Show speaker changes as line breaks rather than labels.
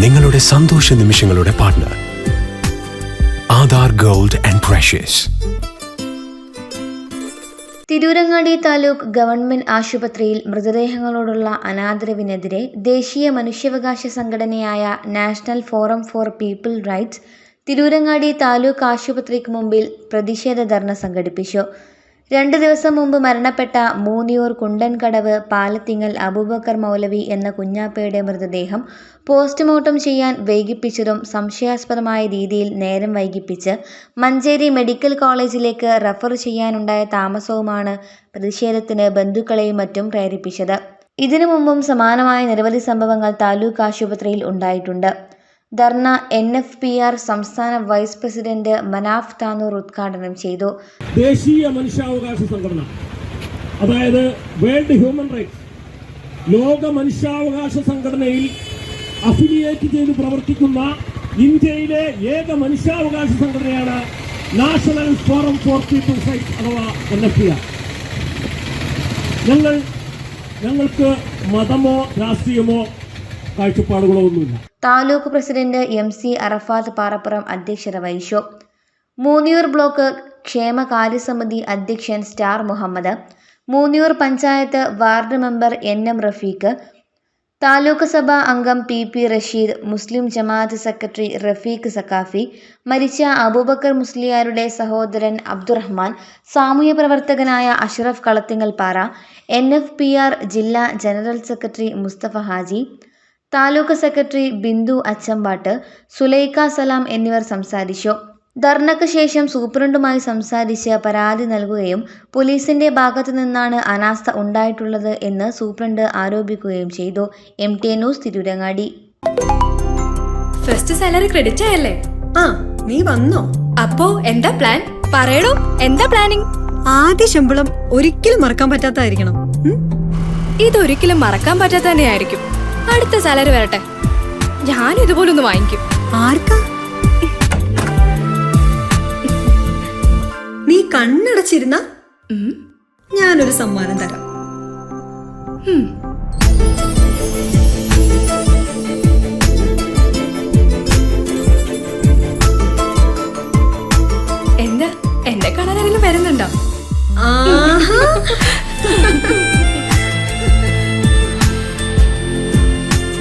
നിങ്ങളുടെ സന്തോഷ നിമിഷങ്ങളുടെ partner Aadhaar gold and precious
Tirurangadi taluk government ആശുപത്രിയിൽ മൃതദേഹങ്ങളോടുള്ള അനാദരവിനെതിരെ ദേശീയ മനുഷ്യാവകാശ സംഘടനയായ national forum for people rights Tirurangadi taluk ആശുപത്രിക്ക് മുമ്പിൽ പ്രതിഷേധ ധർണ സംഘടിപ്പിച്ചു. രണ്ട് ദിവസം മുമ്പ് മരണപ്പെട്ട മൂന്നിയൂർ കുണ്ടൻകടവ് പാലത്തിങ്ങൽ അബൂബക്കർ മൗലവി എന്ന കുഞ്ഞാപ്പയുടെ മൃതദേഹം പോസ്റ്റ്മോർട്ടം ചെയ്യാൻ വൈകിപ്പിച്ചതും സംശയാസ്പദമായ രീതിയിൽ നേരം വൈകിപ്പിച്ച് മഞ്ചേരി മെഡിക്കൽ കോളേജിലേക്ക് റഫർ ചെയ്യാനുണ്ടായ താമസവുമാണ് പ്രതിഷേധത്തിന് ബന്ധുക്കളെയും മറ്റും പ്രേരിപ്പിച്ചത്. ഇതിനു മുമ്പും സമാനമായ നിരവധി സംഭവങ്ങൾ താലൂക്ക് ആശുപത്രിയിൽ ഉണ്ടായിട്ടുണ്ട്. Dharna N F P R സംസ്ഥാന വൈസ് പ്രസിഡന്റ് മനാഫ് താനൂർ ഉദ്ഘാടനം ചെയ്തു.
ദേശീയ മനുഷ്യാവകാശ സംഘടന അതായത് വേൾഡ് ഹ്യൂമൻ റൈറ്റ്സ് ലോക മനുഷ്യാവകാശ സംഘടനയിൽ അഫിലിയേറ്റ് ചെയ്ത് പ്രവർത്തിക്കുന്ന ഇന്ത്യയിലെ ഏക മനുഷ്യാവകാശ സംഘടനയാണ് national forum for people's rights അഥവാ എൻ എഫ് പി ആർ. ഞങ്ങൾ ഞങ്ങൾക്ക് മതമോ രാഷ്ട്രീയമോ കാഴ്ചപ്പാടുകളോ ഒന്നുമില്ല
taluk president M C Arafath Parappuram അധ്യക്ഷത വഹിച്ചു. മൂന്നിയൂർ ബ്ലോക്ക് ക്ഷേമകാര്യസമിതി അധ്യക്ഷൻ star Muhammad Moonniyur panchayat ward member N M Rafeeq taluk സഭാ അംഗം P P Rasheed Muslim Jamaat secretary Rafeeq Saqafi മരിച്ച അബൂബക്കർ മുസ്ലിയാരുടെ സഹോദരൻ അബ്ദുറഹ്മാൻ സാമൂഹ്യ പ്രവർത്തകനായ Ashraf Kalathingal Para N F P R ജില്ലാ general secretary Mustafa Haji taluk secretary Bindu Achambattu Sulaika Salam എന്നിവർ സംസാരിച്ചു. ധർണയ്ക്ക് ശേഷം സൂപ്രണ്ടുമായി സംസാരിച്ച് പരാതി നൽകുകയും പോലീസിന്റെ ഭാഗത്തു നിന്നാണ് അനാസ്ഥ ഉണ്ടായിട്ടുള്ളത് എന്ന് സൂപ്രണ്ട് ആരോപിക്കുകയും ചെയ്തു. M T news Tirurangadi.
First salary credit ആയല്ലേ?
ആ നീ വന്നോ?
അപ്പോ എന്താ പ്ലാൻ? പറയണോ എന്താ പ്ലാനിങ്?
ആദ്യ ശമ്പളം ഒരിക്കലും മറക്കാൻ പറ്റാത്തായിരിക്കണം?
ഇതൊരിക്കലും മറക്കാൻ പറ്റാത്ത തന്നെയായിരിക്കും അടുത്ത സാലറി വരട്ടെ. ഞാൻ ഇതുപോലൊന്ന് വാങ്ങിക്കും.
ആർക്കാ? നീ കണ്ണടച്ചിരുന്ന. ഞാനൊരു സമ്മാനം തരാം.
എന്താ? എന്നെ കാണാൻ വരുന്നുണ്ടോ?
ആഹാ.